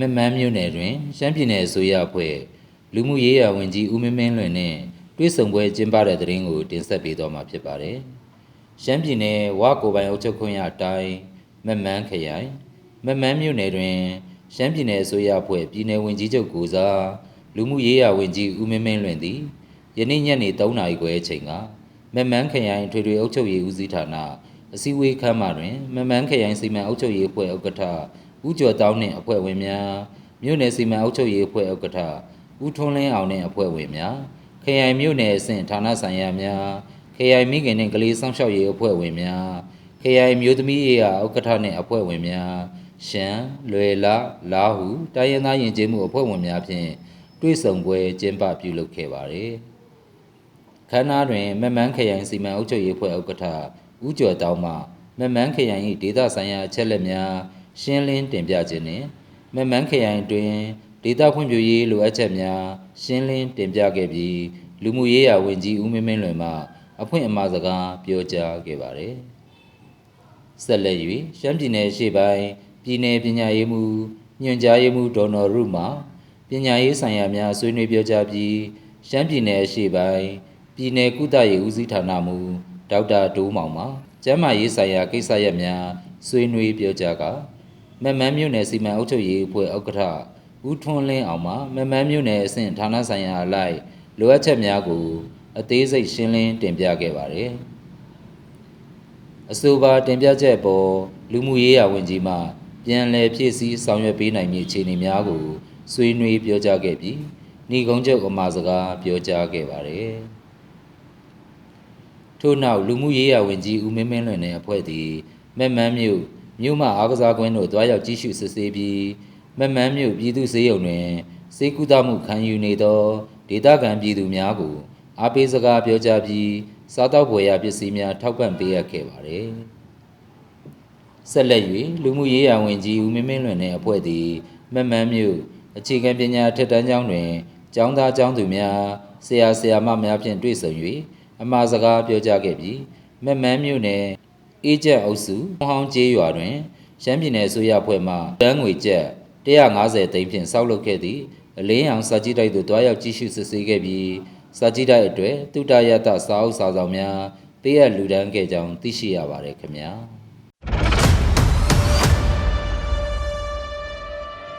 မမန်းမြို့နယ်တွင် ရှမ်းပြည်နယ်အစိုးရအဖွဲ့လူမှုရေးရာဝန်ကြီးဦးမင်းမင်းလွင်နှင့်တွေ့ဆုံပွဲကျင်းပတဲ့တဲ့ရင်ကိုတင်ဆက်ပေးသွားမှာဖြစ်ပါတယ်။ရှမ်းပြည်နယ်ဝါကိုယ်ပိုင်အုပ်ချုပ်ခွင့်ရတိုင်းမမန်းခရိုင်မမန်းမြို့နယ်တွင်ရှမ်းပြည်နယ်အစိုးရအဖွဲ့ပြည်နယ်ဝန်ကြီးချုပ်ကိုစားလူမှုရေးရာဝန်ကြီးဦးမင်းမင်းလွင်သည်ယနေ့ညနေ3နာရီခွဲအချိန်ကမမန်းခရိုင်ထွေထွေအုပ်ချုပ်ရေးဦးစီးဌာနအစည်းအဝေးခန်းမတွင်မမန်းခရိုင်စီမံအုပ်ချုပ်ရေးအဖွဲ့ဥက္ကဋ္ဌ ဦးကျော်တောင်းနှင့်အဖွဲ့ဝင်များမြို့နယ်စီမံအုပ်ချုပ်ရေးအဖွဲ့ဥက္ကဋ္ဌဦးထွန်းလင်းအောင်နှင့်အဖွဲ့ဝင်များခရိုင်မြို့နယ်အဆင့်ဌာနဆိုင်ရာများခရိုင်မိခင်နှင့်ကလေးစောင့်ရှောက်ရေးအဖွဲ့ဝင်များခရိုင်မြို့သမီးရေးရာဥက္ကဋ္ဌနှင့်အဖွဲ့ဝင်များရှမ်းလွယ်လာလာဟုတိုင်းရင်းသားယဉ်ကျေးမှုအဖွဲ့ဝင်များဖြင့်တွေ့ဆုံပွဲကျင်းပပြုလုပ်ခဲ့ပါသည်ခန္ဓာတွင်မမန်းခရိုင်စီမံအုပ်ချုပ်ရေးဖွဲ့ဥက္ကဋ္ဌဦးကျော်တောင်းမှမမန်းခရိုင်၏ဒေသဆိုင်ရာအချက်အလက်များ ရှင်းလင်းတင်ပြခြင်းနှင့်မမန်းခရိုင်တွင်ဒေသဖွံ့ဖြိုးရေးလိုအပ်ချက်များရှင်းလင်းတင်ပြခဲ့ပြီးလူမှုရေးရာဝန်ကြီးဦးမင်းမင်းလွင်မှအဖွင့်အမှာစကားပြောကြားခဲ့ပါသည်ဆက်လက်၍ရှမ်းပြည်နယ်ရှေ့ပိုင်းပြည်내ပညာရေးမှူးညွှန်ကြားရေးမှူးဒေါ်နော်ရုမှပညာရေးဆိုင်ရာများဆွေးနွေးပြောကြားပြီးရှမ်းပြည်နယ်ရှေ့ပိုင်းပြည်내ကုသရေးဦးစီးဌာနမှူးဒေါက်တာဒိုးမောင်မှကျန်းမာရေးဆိုင်ရာကိစ္စရပ်များဆွေးနွေးပြောကြားကာ မမန်းမြို့နယ်စီမံအုပ်ချုပ်ရေးအဖွဲ့ဥက္ကဋ္ဌဦးထွန်းလင်းအောင်မှမမန်းမြို့နယ်အဆင့်ဌာနဆိုင်ရာအလိုက်လိုအပ်ချက်များကို အသေးစိတ်ရှင်းလင်းတင်ပြခဲ့ပါတယ်အဆိုပါတင်ပြချက်ပေါ်လူမှုရေးရာဝန်ကြီးမှ ပြန်လည်ဖြည့်ဆည်းဆောင်ရွက်ပေးနိုင်မည့်အခြေအနေများကိုဆွေးနွေးပြောကြားခဲ့ပြီးဏီကုံချုပ်အမှာစကားပြောကြားခဲ့ပါတယ်ထို့နောက်လူမှုရေးရာဝန်ကြီးဦးမင်းမင်းလွင်နှင့်အဖွဲ့သည်မက်မန်းမြို့ မြို့မှအားကစားကွင်းသို့တွားရောက်ကြည့်ရှုစစ်ဆေးပြီးမက်မန်းမြို့ပြည်သူ့စေယုံတွင်စေကူတာမှုခံယူနေသောဒေသခံပြည်သူများကိုအားပေးစကားပြောကြားပြီးစားတောက်ဖွယ်ရာပစ္စည်းများထောက်ပံ့ပေးအပ်ခဲ့ပါတယ်ဆက်လက်၍လူမှုရေးရာဝန်ကြီးဦးမင်းမင်းလွင်နှင့်အဖွဲ့သည်မက်မန်းမြို့အခြေခံပညာထက်တန်းကျောင်းတွင်ကျောင်းသားကျောင်းသူများဆရာဆရာမများဖြင့်တွေ့ဆုံ၍အမှာစကားပြောကြားခဲ့ပြီးမက်မန်းမြို့နယ် အေးကျက်အုပ်စုဟောင်းကျေးရွာတွင်ရှမ်းပြည်နယ်အစိုးရအဖွဲ့မှတန်းငွေကျပ်150သိန်းဖြင့်စောက်လုပ်ခဲ့သည့်အလင်းအောင်စာကြည့်တိုက်သို့တွားရောက်ကြည့်ရှုစစ်ဆေးခဲ့ပြီးစာကြည့်တိုက်အတွက်တုတရတစာအုပ်စာဆောင်များပေးအပ်လူဒန်းခဲ့ကြောင်းသိရှိရပါတယ်ခင်ဗျာ။